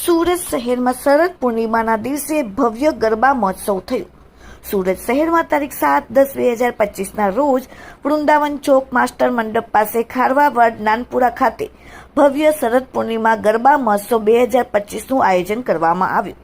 સુરત શહેરમાં શરદ પૂર્ણિમાના દિવસે ભવ્ય ગરબા મહોત્સવ થયો. સુરત શહેરમાં તારીખ સાત દસ બે હજાર પચીસના રોજ વૃંદાવન ચોક માસ્ટર મંડપ પાસે ખારવાવાડ નાનપુરા ખાતે ભવ્ય શરદ પૂર્ણિમા ગરબા મહોત્સવ બે હજાર પચીસનું આયોજન કરવામાં આવ્યું.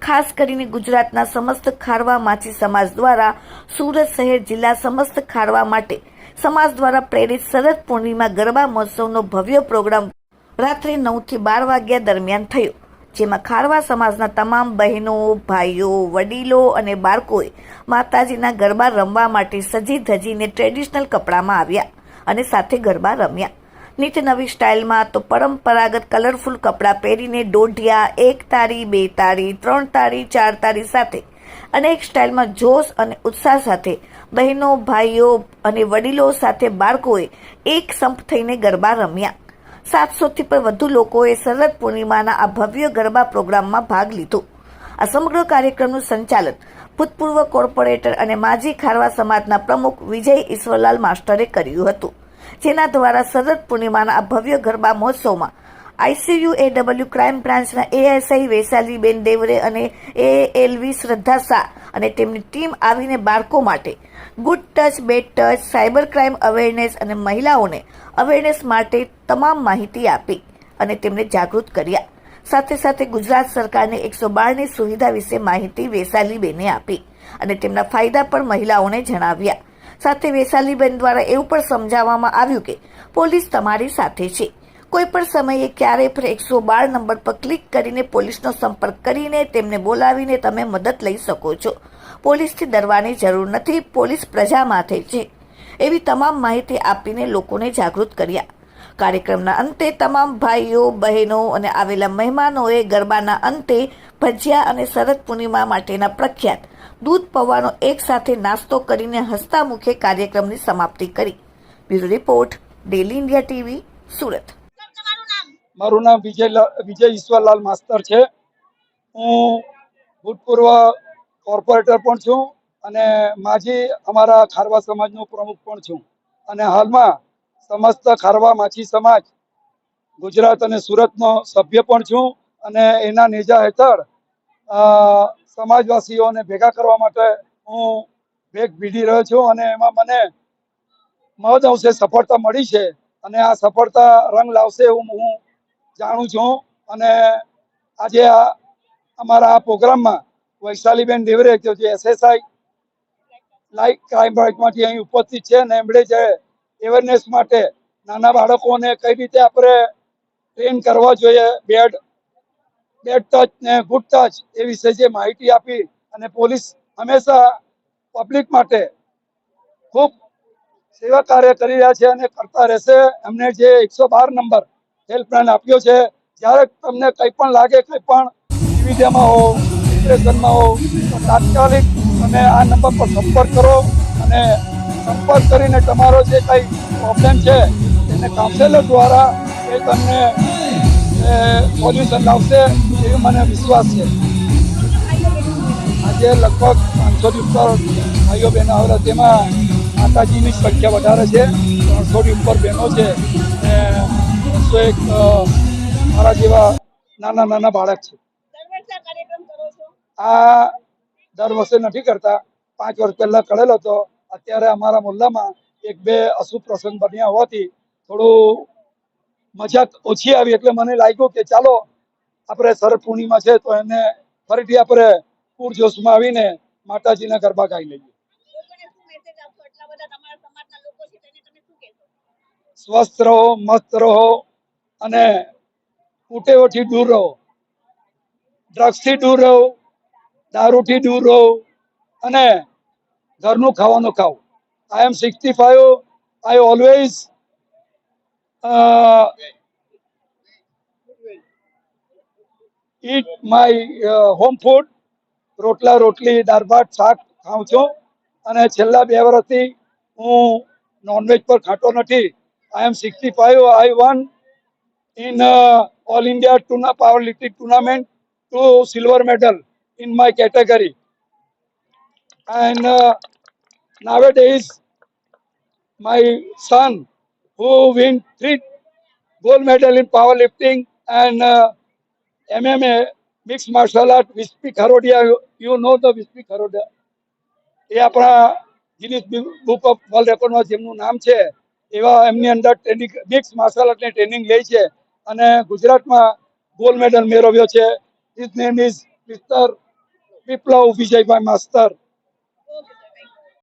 ખાસ કરીને ગુજરાતના સમસ્ત ખારવા માછી સમાજ દ્વારા સુરત શહેર જિલ્લા સમસ્ત ખારવા માટે સમાજ દ્વારા પ્રેરિત શરદ પૂર્ણિમા ગરબા મહોત્સવનો ભવ્ય પ્રોગ્રામ રાત્રે નવથી બાર વાગ્યા દરમિયાન થયો, જેમાં ખારવા સમાજના તમામ બહેનો, ભાઈઓ, વડીલો અને બાળકોએ માતાજીના ગરબા રમવા માટે સજી ધજીને ટ્રેડિશનલ કપડામાં આવ્યા અને સાથે ગરબા રમ્યા. નીત નવી સ્ટાઇલમાં તો પરંપરાગત કલરફુલ કપડાં પહેરીને દોઢિયા, એક તારી, બે તારી, ત્રણ તારી, ચાર તારી સાથે અનેક સ્ટાઇલમાં જોશ અને ઉત્સાહ સાથે બહેનો, ભાઈઓ અને વડીલો સાથે બાળકોએ એક સંપ થઈને ગરબા રમ્યા. સાતસોથી પણ વધુ લોકોએ શરદ પૂર્ણિમાના આ ભવ્ય ગરબા પ્રોગ્રામમાં ભાગ લીધો. આ સમગ્ર કાર્યક્રમનું સંચાલન ભૂતપૂર્વ કોર્પોરેટર અને માજી ખારવા સમાજના પ્રમુખ વિજય ઈશ્વરલાલ માસ્ટરે કર્યું હતું, જેના દ્વારા શરદ પૂર્ણિમાના આ ભવ્ય ગરબા મહોત્સવમાં આઈસીયુ એડબલ્યુ ક્રાઇમ બ્રાન્ચના એએસઆઈ વૈશાલીબેન દેવરે અને એએલવી શ્રદ્ધા શાહ અને તેમની ટીમ આવીને બાળકો માટે good touch bad touch cyber crime awareness અને મહિલાઓને અવેરનેસ માટે તમામ માહિતી આપી અને તેમને જાગૃત કર્યા. સાથે સાથે ગુજરાત સરકારને એકસો બારની સુવિધા વિશે માહિતી વૈશાલીબેને આપી અને તેમના ફાયદા પણ મહિલાઓને જણાવ્યા. સાથે વૈશાલીબેન દ્વારા એવું પણ સમજાવવામાં આવ્યું કે પોલીસ તમારી સાથે છે. કોઈ પણ સમયે ક્યારેય પણ એકસો બાર નંબર પર ક્લિક કરીને પોલીસનો સંપર્ક કરીને તેમને બોલાવીને તમે મદદ લઈ શકો છો. પોલીસથી ડરવાની જરૂર નથી, પોલીસ પ્રજા માથે છે. એવી તમામ માહિતી આપીને લોકોને જાગૃત કર્યા. કાર્યક્રમના અંતે તમામ ભાઈઓ, બહેનો અને આવેલા મહેમાનોએ ગરબાના અંતે ભજીયા અને શરદ પૂર્ણિમા માટેના પ્રખ્યાત દૂધ પૌવાનો એકસાથે નાસ્તો કરીને હસતા મુખે કાર્યક્રમની સમાપ્તિ કરી. Bureau report, daily India TV, Surat. મારું નામ વિજય વિજય ઈશ્વરલાલ માસ્તર છે. હું ભૂતપૂર્વ કોર્પોરેટર પણ છું અને માજી અમારા ખારવા સમાજનો પ્રમુખ પણ છું. અને હાલમાં સમસ્ત ખારવા માછી સમાજ, ગુજરાત અને સુરતનો સભ્ય પણ છું અને એના નેજા હેઠળ સમાજવાસીઓને ભેગા કરવા માટે હું ભેગ ભીડી રહ્યો છું અને એમાં મને મહદ અંશે સફળતા મળી છે અને આ સફળતા રંગ લાવશે એવું હું જાણું છું. અને આજે આ અમારા આ પ્રોગ્રામમાં વૈશાલીબેન દેવરે કે જે એસએસઆઈ લાઈક ક્રાઇમ બ્રાન્ચમાંથી અહીં ઉપસ્થિત છે અને એમણે જે એવેરનેસ માટે નાના બાળકોને કઈ રીતે આપણે ટ્રેન કરવા જોઈએ બેડ બેડ ટચ ને ગુડ ટચ એ વિશે જે માહિતી આપી અને પોલીસ હંમેશા પબ્લિક માટે ખૂબ સેવા કાર્ય કરી રહ્યા છે અને કરતા રહેશે. એમને જે એકસો બાર નંબર હેલ્પલાઇન આપ્યો છે. જ્યારે તમને કંઈ પણ લાગે, કંઈ પણ સુવિધામાં હો ડિપ્રેશનમાં હો તો તાત્કાલિક તમે આ નંબર પર સંપર્ક કરો અને સંપર્ક કરીને તમારો જે કંઈ પ્રોબ્લેમ છે, એને કાઉન્સેલર દ્વારા એ તમને સોલ્યુશન લાવશે એવો મને વિશ્વાસ છે. આજે લગભગ પાંચસોથી ઉપર ભાઈઓ બહેનો આવેલા તેમાં માતાજીની સંખ્યા વધારે છે. ત્રણસોથી ઉપર બહેનો છે. બસો એક મારા જેવા નાના નાના બાળક છે. આ દર વર્ષે નથી કરતા. પાંચ વર્ષ પહેલા કરેલો હતો. અત્યારે અમારા મુલ્લામાં એક બે અશુભ પ્રસંગ બન્યા હોવાથી થોડું મજાક ઓછી આવી એટલે મને લાગ્યું કે ચાલો આપણે શરદ પૂર્ણિમા છે તો એને ફરીથી આપણે પૂરજોશમાં આવીને માતાજીના ગરબા ગાઈ લઈએ. સ્વસ્થ રહો મસ્ત રહો અને કુટેવોથી દૂર રહો. ડ્રગ્સથી દૂર રહો, દારૂથી દૂર રહો અને ઘરનું ખાવાનું ખાઓ. I am sixty five I always eat my home food રોટલા, રોટલી, દાળ, ભાત, શાક ખાઉં છું. અને છેલ્લા બે વર્ષથી હું નોનવેજ પર ખાતો નથી. I am sixty five I one in uh, All India tuna powerlifting tournament, two silver medal in my category. And uh, nowadays, my son, who win three gold medal in powerlifting and uh, MMA, mixed martial art, Vispy Kharodia. You, know the Vispy Kharodia. એ આપણા Guinness book of world રેકોર્ડમાં જેમનું નામ છે એવા એમની અંદર training mix martial આર્ટની ટ્રેનિંગ લે છે અને ગુજરાતમાં ગોલ્ડ મેડલ મેળવ્યો છે. His name is mister Viplav Vijaybhai master